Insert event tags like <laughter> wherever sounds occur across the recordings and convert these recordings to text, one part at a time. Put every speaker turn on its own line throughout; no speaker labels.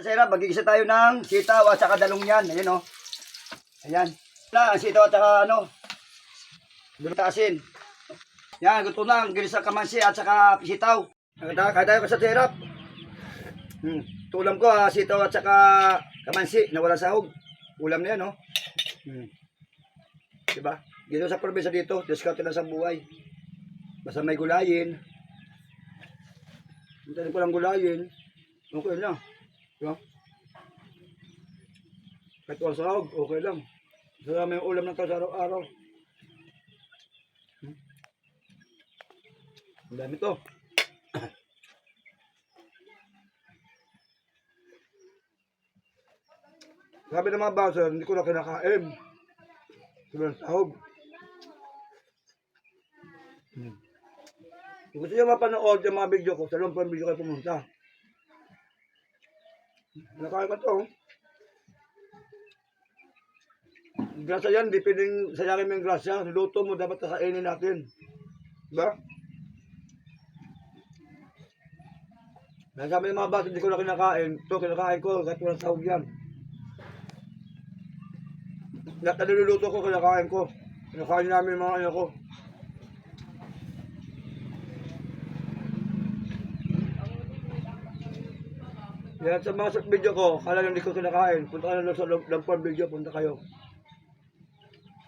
Sira, magigisa tayo ng sitaw at saka dalong yan. Ayan o. Ayan. Na, ang sitaw at saka ano. Dulong asin. Yan, gusto na ang ginisa kamansi at saka sitaw. Kada ko sa sirap. Hmm. Tulam ko, ah, sitaw at saka kamansi na wala sahog. Ulam na yan, oh. Hmm. Diba? Dito sa probinsya dito, discount na sa buhay. Basta may gulayin. Hintayin ko lang gulayin. Okay lang. Diba? Kahit walang sahog, okay lang. Basta may ulam ng sa araw-araw. Hmm. Ang dami to. <coughs> Sabi ng mga basa, hindi ko na kinakain. Sobrang sahog. Hmm. Kung gusto nyo mapanood yung mga video ko, sa loob ng video kayo pumunta. Nakain ko to. Grasa yan, di pwedeng sayangin mo yung grasa. Niluto mo, dapat kakainin natin. Diba? Dahil sabi ng mga bata, hindi ko na kinakain. Ito, kinakain ko, kahit walang sahog yan. Lahat na niluluto ko, kinakain ko. Kinakain namin mga anak ko. Yan sa mga video ko, kala hindi ko kinakain. Punta ka na sa Lampon video, punta kayo.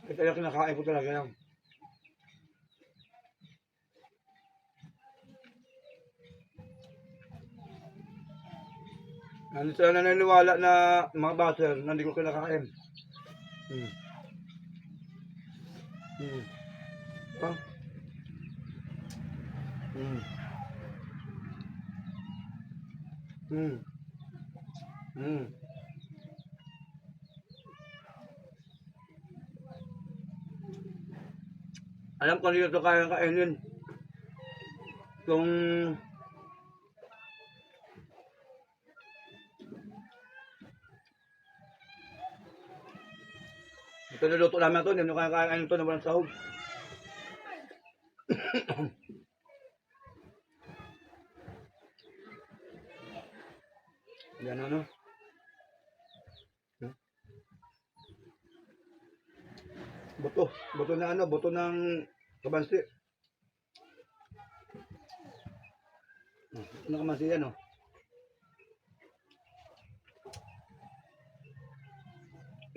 Ito yung kinakain ko talaga yan. Ano sila naniniwala na mga na hindi ko kinakain. Hmm. Hmm. Ah. Hmm. Hmm. Hmm. Alam ko hindi ito kaya kainin. Kung ito niluto namin ito, hindi mo kaya kainin ito na walang sahog. <coughs> Yan ano. Buto. Buto na ano, buto ng kabansi. Ng kabansi yan oh.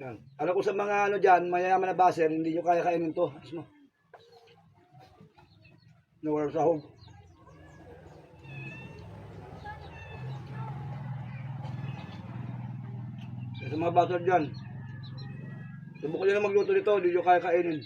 Yan. Alam ko sa mga ano dyan, mayayaman na baser, hindi nyo kaya kainin to. Ayos mo. Na walang sahog. Sa mga baser dyan, subukan nyo na magluto nito, hindi nyo kaya kainin.